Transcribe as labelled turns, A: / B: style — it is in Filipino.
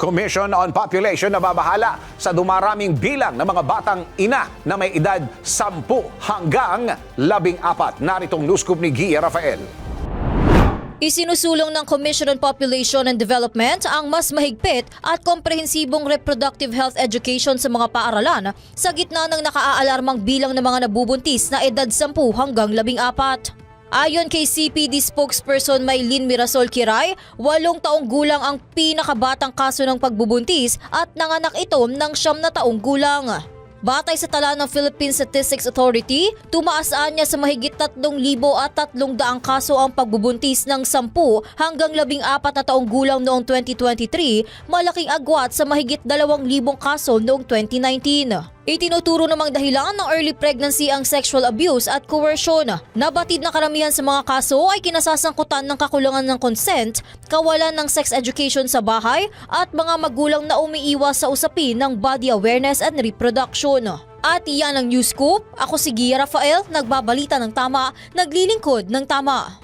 A: Commission on Population na babahala sa dumaraming bilang ng mga batang ina na may edad 10 hanggang 14. Naritong news ni Gia Rafael.
B: Isinusulong ng Commission on Population and Development ang mas mahigpit at komprehensibong reproductive health education sa mga paaralan sa gitna ng nakaaalarmang bilang ng mga nabubuntis na edad 10 hanggang 14. Ayon kay CPD spokesperson Maylin Mirasol Kiray, walong taong gulang ang pinakabatang kaso ng pagbubuntis at nanganak ito ng siyam na taong gulang. Batay sa tala ng Philippine Statistics Authority, tumaasaan niya sa mahigit 3,000 at 300 kaso ang pagbubuntis ng 10 hanggang 14 na taong gulang noong 2023, malaking agwat sa mahigit 2,000 kaso noong 2019. Itinuturo namang dahilan ng early pregnancy ang sexual abuse at coercion. Nabatid na karamihan sa mga kaso ay kinasasangkutan ng kakulangan ng consent, kawalan ng sex education sa bahay at mga magulang na umiiwas sa usapin ng body awareness and reproduction. At iyan ang News Scoop. Ako si Gia Rafael, nagbabalita ng tama, naglilingkod ng tama.